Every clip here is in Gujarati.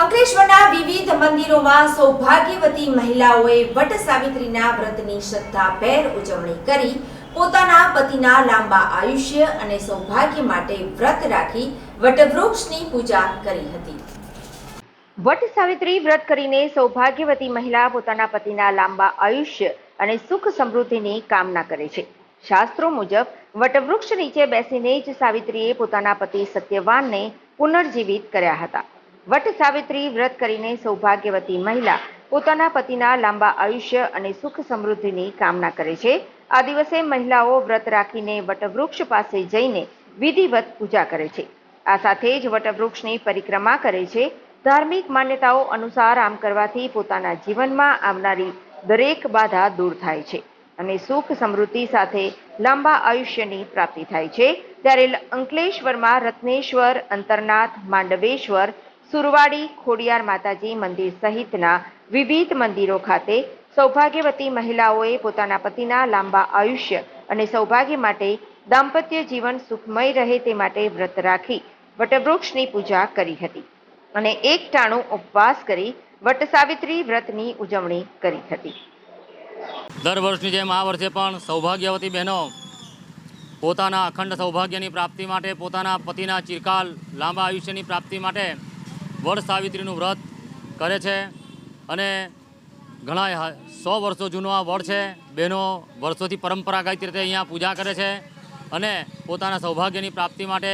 જિલ્લામાં સૌભાગ્યવતી મહિલાઓએ વટ સાવિત્રીના વ્રતની શ્રદ્ધાભેર ઉજવણી કરી પોતાના પતિના લાંબા આયુષ્ય અને સૌભાગ્ય માટે વ્રત રાખી વટવૃક્ષની પૂજા કરી હતી. વટ સાવિત્રી વ્રત કરીને સૌભાગ્યવતી મહિલા પોતાના પતિના લાંબા આયુષ્ય અને સુખ સમૃદ્ધિની કામના કરે છે. શાસ્ત્રો મુજબ, વટવૃક્ષ નીચે બેસીને જ સાવિત્રીએ પોતાના પતિ સત્યવાનને પુનર્જીવિત કર્યા હતા. વટ સાવિત્રી વ્રત કરીને સૌભાગ્યવતી મહિલા પોતાના પતિના લાંબા આયુષ્ય અને સુખ સમૃદ્ધિની કામના કરે છે. આ દિવસે મહિલાઓ વ્રત રાખીને વટવૃક્ષ પાસે જઈને વિધિવત પૂજા કરે છે. આ સાથે જ વટવૃક્ષની પરિક્રમા કરે છે. ધાર્મિક માન્યતાઓ અનુસાર આમ કરવાથી પોતાના જીવનમાં આવનારી દરેક બાધા દૂર થાય છે અને સુખ સમૃદ્ધિ સાથે લાંબા આયુષ્યની પ્રાપ્તિ થાય છે. ત્યારે અંકલેશ્વરમાં રત્નેશ્વર, અંતરનાથ, માંડવેશ્વર સુરવાડી, ખોડિયાર માતાજી મંદિર સહિતના વિવિધ મંદિરો ખાતે સૌભાગ્યવતી મહિલાઓએ પોતાના પતિના લાંબા આયુષ્ય અને સૌભાગ્ય માટે દાંપત્ય જીવન સુખમય રહે તે માટે વ્રત રાખી વટવૃક્ષની પૂજા કરી હતી અને એક ટાણું ઉપવાસ કરી વટ સાવિત્રી વ્રતની ઉજવણી કરી હતી. દર વર્ષની જેમ આ વર્ષે પણ સૌભાગ્યવતી બહેનો પોતાના અખંડ સૌભાગ્યની પ્રાપ્તિ માટે પોતાના પતિના ચિરકાલ લાંબા આયુષ્યની પ્રાપ્તિ માટે વડ સાવિત્રીનું વ્રત કરે છે અને ઘણા સો વર્ષો જૂનો આ વડ છે. બહેનો વર્ષોથી પરંપરાગત રીતે અહીંયા પૂજા કરે છે અને પોતાના સૌભાગ્યની પ્રાપ્તિ માટે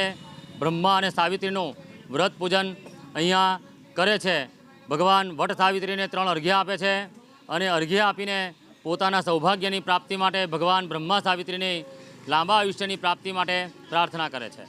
બ્રહ્મા અને સાવિત્રીનું વ્રત પૂજન અહીંયા કરે છે. ભગવાન વટ સાવિત્રીને ત્રણ અર્ઘ્ય આપે છે અને અર્ઘ્ય આપીને પોતાના સૌભાગ્યની પ્રાપ્તિ માટે ભગવાન બ્રહ્મા સાવિત્રીની લાંબા આયુષ્યની પ્રાપ્તિ માટે પ્રાર્થના કરે છે.